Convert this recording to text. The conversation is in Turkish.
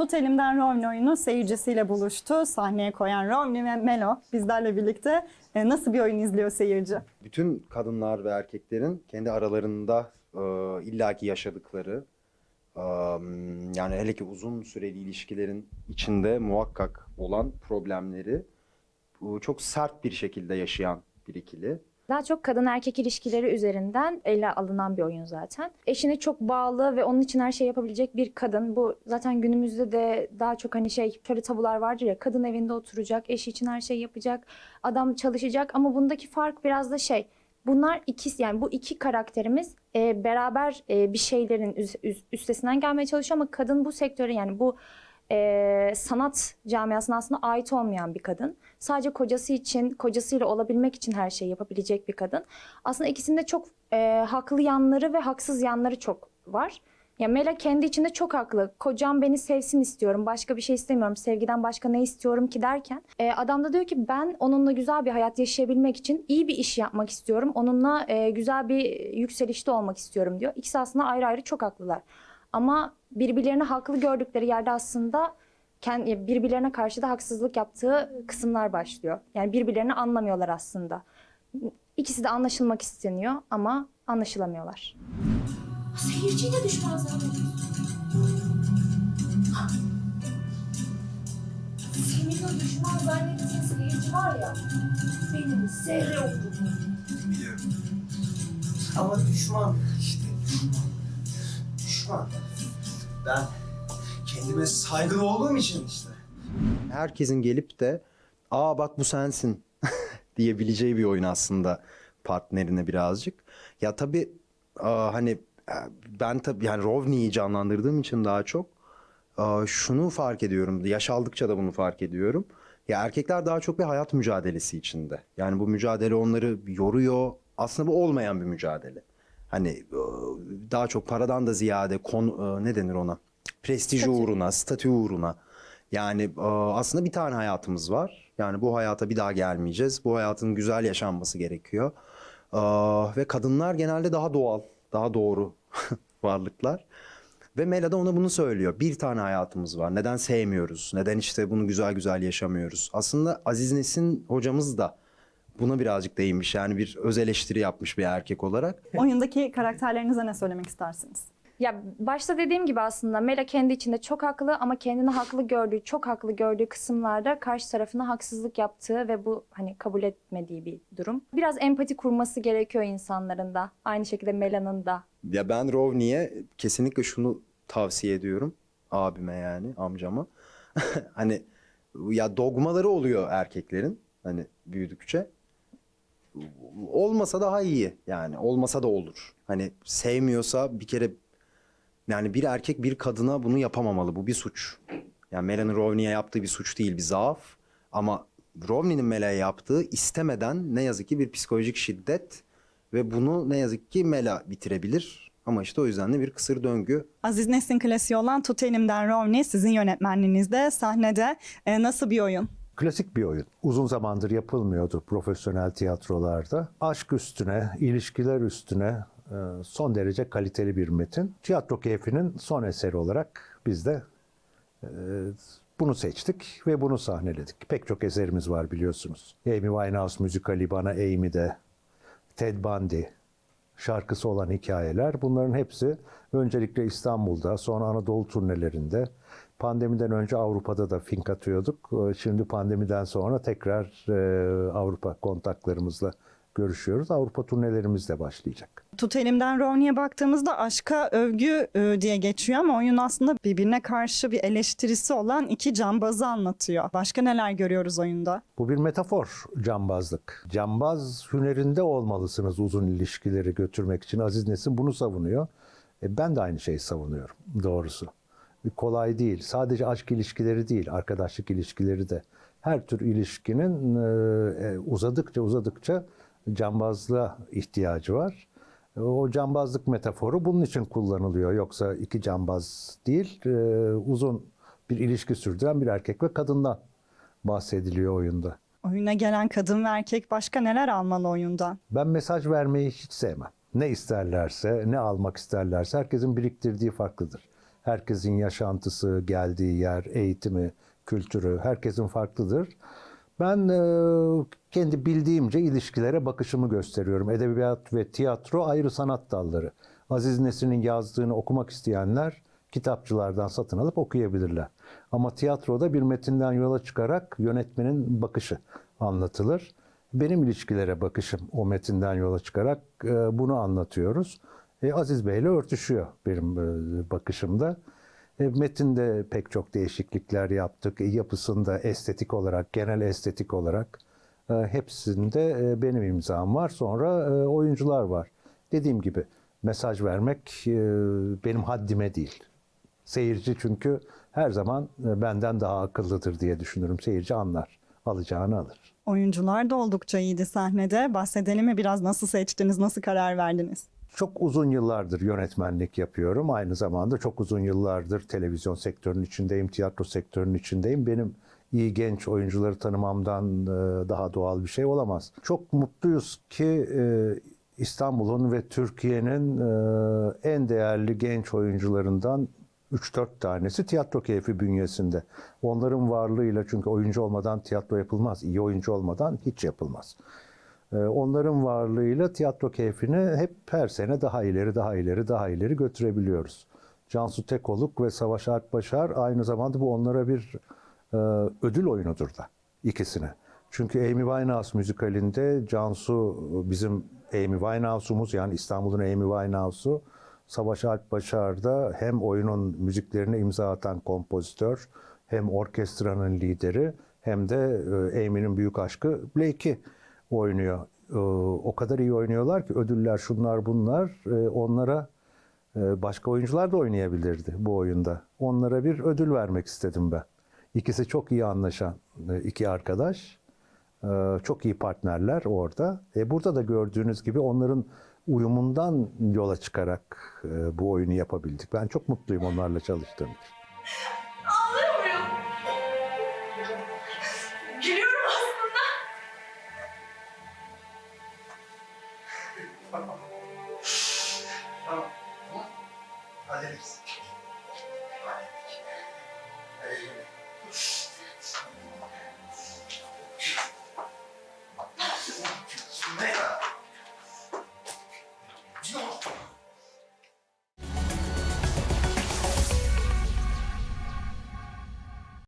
Tut Elimden Romney oyunu seyircisiyle buluştu. Sahneye koyan Romney ve Melo bizlerle birlikte e, nasıl bir oyun izliyor seyirci? bütün kadınlar ve erkeklerin kendi aralarında e, illaki yaşadıkları e, yani hele ki uzun süreli ilişkilerin içinde muhakkak olan problemleri bu çok sert bir şekilde yaşayan bir ikili. Daha çok kadın erkek ilişkileri üzerinden ele alınan bir oyun zaten. Eşine çok bağlı ve onun için her şey yapabilecek bir kadın. Bu zaten günümüzde de daha çok hani şey şöyle tabular vardır ya kadın evinde oturacak, eşi için her şeyi yapacak, adam çalışacak ama bundaki fark biraz da şey Bunlar ikisi yani bu iki karakterimiz e, beraber e, bir şeylerin üz- üz- üstesinden gelmeye çalışıyor ama kadın bu sektöre yani bu e, sanat camiasına aslında ait olmayan bir kadın. Sadece kocası için, kocasıyla olabilmek için her şeyi yapabilecek bir kadın. Aslında ikisinde çok e, haklı yanları ve haksız yanları çok var. Ya Mela kendi içinde çok haklı. Kocam beni sevsin istiyorum. Başka bir şey istemiyorum. Sevgiden başka ne istiyorum ki derken. e, adam da diyor ki ben onunla güzel bir hayat yaşayabilmek için iyi bir iş yapmak istiyorum. Onunla e, güzel bir yükselişte olmak istiyorum diyor. İkisi aslında ayrı ayrı çok haklılar. Ama birbirlerini haklı gördükleri yerde aslında kendi, birbirlerine karşı da haksızlık yaptığı kısımlar başlıyor. Yani birbirlerini anlamıyorlar aslında. İkisi de anlaşılmak isteniyor ama anlaşılamıyorlar. Seyirciyi de düşman zannediyorsun. Senin o düşman zannettiğin seyirci var ya, benim zerre. Biliyorum. Ama düşman işte düşman. Düşman. Ben kendime saygılı olduğum için işte. Herkesin gelip de aa bak bu sensin diyebileceği bir oyun aslında partnerine birazcık. Ya tabii aa, hani e, ben tabii yani Rovni'yi canlandırdığım için daha çok aa, şunu fark ediyorum. Yaş aldıkça da bunu fark ediyorum. Ya erkekler daha çok bir hayat mücadelesi içinde. Yani bu mücadele onları yoruyor. Aslında bu olmayan bir mücadele. Hani e, daha çok paradan da ziyade konu e, ne denir ona? Prestiji uğruna, statü uğruna. Yani e, aslında bir tane hayatımız var. Yani bu hayata bir daha gelmeyeceğiz. Bu hayatın güzel yaşanması gerekiyor. Ve kadınlar genelde daha doğal, daha doğru varlıklar. Ve Mela da ona bunu söylüyor. Bir tane hayatımız var. Neden sevmiyoruz? Neden işte bunu güzel güzel yaşamıyoruz? Aslında Aziz Nesin hocamız da buna birazcık değinmiş. Yani bir öz eleştiri yapmış bir erkek olarak. Oyundaki karakterlerinize ne söylemek istersiniz? Ya başta dediğim gibi aslında Mela kendi içinde çok haklı ama kendini haklı gördüğü, çok haklı gördüğü kısımlarda karşı tarafına haksızlık yaptığı ve bu hani kabul etmediği bir durum. Biraz empati kurması gerekiyor insanların da. Aynı şekilde Mela'nın da. Ya ben Rovni'ye kesinlikle şunu tavsiye ediyorum. Abime yani amcama. hani ya dogmaları oluyor erkeklerin hani büyüdükçe. Olmasa daha iyi yani olmasa da olur. Hani sevmiyorsa bir kere yani bir erkek bir kadına bunu yapamamalı. Bu bir suç. Yani Mela'nın Rovni'ye yaptığı bir suç değil, bir zaaf. Ama Rovni'nin Mela'ya yaptığı istemeden ne yazık ki bir psikolojik şiddet ve bunu ne yazık ki Mela bitirebilir. Ama işte o yüzden de bir kısır döngü. Aziz Nesin klasiği olan Tut Elimden Romney sizin yönetmenliğinizde sahnede e, nasıl bir oyun? Klasik bir oyun. Uzun zamandır yapılmıyordu profesyonel tiyatrolarda. Aşk üstüne, ilişkiler üstüne e, son derece kaliteli bir metin. Tiyatro keyfinin son eseri olarak biz de e, bunu seçtik ve bunu sahneledik. Pek çok eserimiz var biliyorsunuz. Amy Winehouse müzikali Bana Amy'de, Ted Bundy, şarkısı olan hikayeler. Bunların hepsi öncelikle İstanbul'da, sonra Anadolu turnelerinde, pandemiden önce Avrupa'da da fink atıyorduk. Ee, Şimdi pandemiden sonra tekrar e, Avrupa kontaklarımızla görüşüyoruz. Avrupa turnelerimiz de başlayacak. Tut Elimden Romney'e baktığımızda aşka övgü e, diye geçiyor ama oyun aslında birbirine karşı bir eleştirisi olan iki cambazı anlatıyor. Başka neler görüyoruz oyunda? Bu bir metafor cambazlık. Cambaz hünerinde olmalısınız uzun ilişkileri götürmek için. Aziz Nesin bunu savunuyor. E ben de aynı şeyi savunuyorum doğrusu. Bir kolay değil. Sadece aşk ilişkileri değil, arkadaşlık ilişkileri de. Her tür ilişkinin e, e, uzadıkça uzadıkça cambazlığa ihtiyacı var. E, O cambazlık metaforu bunun için kullanılıyor. Yoksa iki cambaz değil, e, uzun bir ilişki sürdüren bir erkek ve kadından bahsediliyor oyunda. Oyuna gelen kadın ve erkek başka neler almalı oyundan? Ben mesaj vermeyi hiç sevmem. Ne isterlerse, ne almak isterlerse herkesin biriktirdiği farklıdır. Herkesin yaşantısı, geldiği yer, eğitimi, kültürü herkesin farklıdır. Ben e, kendi bildiğimce ilişkilere bakışımı gösteriyorum. Edebiyat ve tiyatro ayrı sanat dalları. Aziz Nesin'in yazdığını okumak isteyenler kitapçılardan satın alıp okuyabilirler. Ama tiyatroda bir metinden yola çıkarak yönetmenin bakışı anlatılır. Benim ilişkilere bakışım o metinden yola çıkarak e, bunu anlatıyoruz. E, Aziz Bey'le örtüşüyor benim e, bakışımda. E, metinde pek çok değişiklikler yaptık. E, yapısında estetik olarak, genel estetik olarak e, hepsinde benim imzam var. Sonra oyuncular var. Dediğim gibi mesaj vermek benim haddime değil. Seyirci çünkü her zaman benden daha akıllıdır diye düşünürüm. Seyirci anlar, alacağını alır. Oyuncular da oldukça iyiydi sahnede. Bahsedelim mi biraz nasıl seçtiniz, nasıl karar verdiniz? Çok uzun yıllardır yönetmenlik yapıyorum. Aynı zamanda çok uzun yıllardır televizyon sektörünün içindeyim, tiyatro sektörünün içindeyim. Benim iyi genç oyuncuları tanımamdan e, daha doğal bir şey olamaz. Çok mutluyuz ki e, İstanbul'un ve Türkiye'nin e, en değerli genç oyuncularından 3-4 tanesi tiyatro keyfi bünyesinde. Onların varlığıyla çünkü oyuncu olmadan tiyatro yapılmaz. iyi oyuncu olmadan hiç yapılmaz. Ee, Onların varlığıyla tiyatro keyfini hep her sene daha ileri, daha ileri, daha ileri götürebiliyoruz. Cansu Tekoluk ve Savaş Alpbaşar aynı zamanda bu onlara bir e, ödül oyunudur da ikisine. Çünkü Amy Winehouse müzikalinde Cansu bizim Amy Winehouse'umuz yani İstanbul'un Amy Winehouse'u Savaş Alpbaşar da hem oyunun müziklerine imza atan kompozitör hem orkestranın lideri hem de e, Amy'nin büyük aşkı Blake'i oynuyor. E, O kadar iyi oynuyorlar ki ödüller şunlar bunlar e, onlara e, başka oyuncular da oynayabilirdi bu oyunda. Onlara bir ödül vermek istedim ben. İkisi çok iyi anlaşan e, iki arkadaş. E, Çok iyi partnerler orada. E burada da gördüğünüz gibi onların uyumundan yola çıkarak e, bu oyunu yapabildik. Ben çok mutluyum onlarla çalıştığım için.